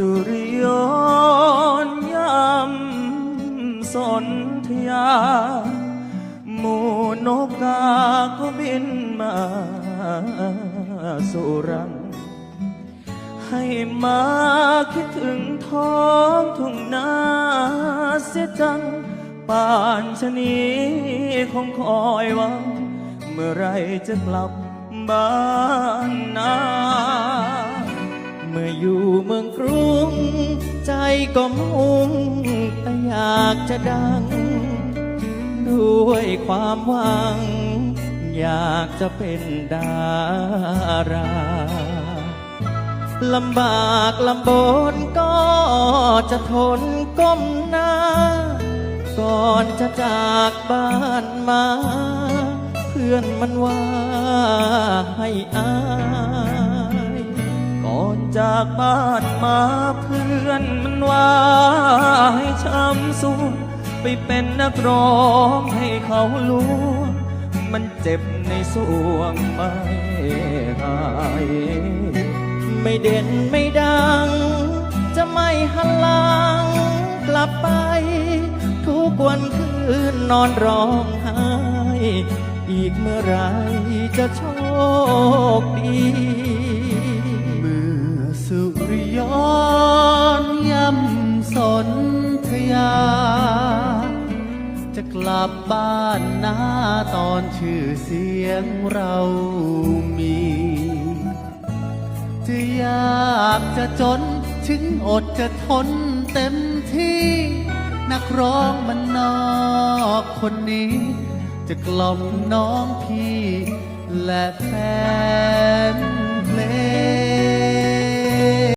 สุริยนยำสนธยา หมูนกกาก็บินมาสุรัง ให้มาคิดถึงท้องทุ่งนาเสียจัง ป่านชนีคงคอยวัง เมื่อไรจะกลับบ้านนา เมื่ออยู่เมืองกรุง ใจก็มุ่งแต่อยากจะดัง ด้วยความหวัง อยากจะเป็นดาราลำบากลำบนก็จะทนก้มหน้า ก่อนจะจากบ้านมา เพื่อนมันว่าให้อา จากบ้านมาเพื่อนมันว่าให้ช้ำสูญไปเป็นนักร้องให้เขารู้มันเจ็บในสวงไม่หายไม่เด่นไม่ดัง จะไม่หันหลังกลับไป ทุกวันคืนนอนร้องไห้ อีกเมื่อไรจะโชคดี สนธยา จะกลับบ้านนาตอนชื่อเสียงเรามี จะยากจะจนถึงอดจะทนเต็มที่ นักร้องมันนอกคนนี้ จะกล่อมน้องพี่ และแฟนเพลง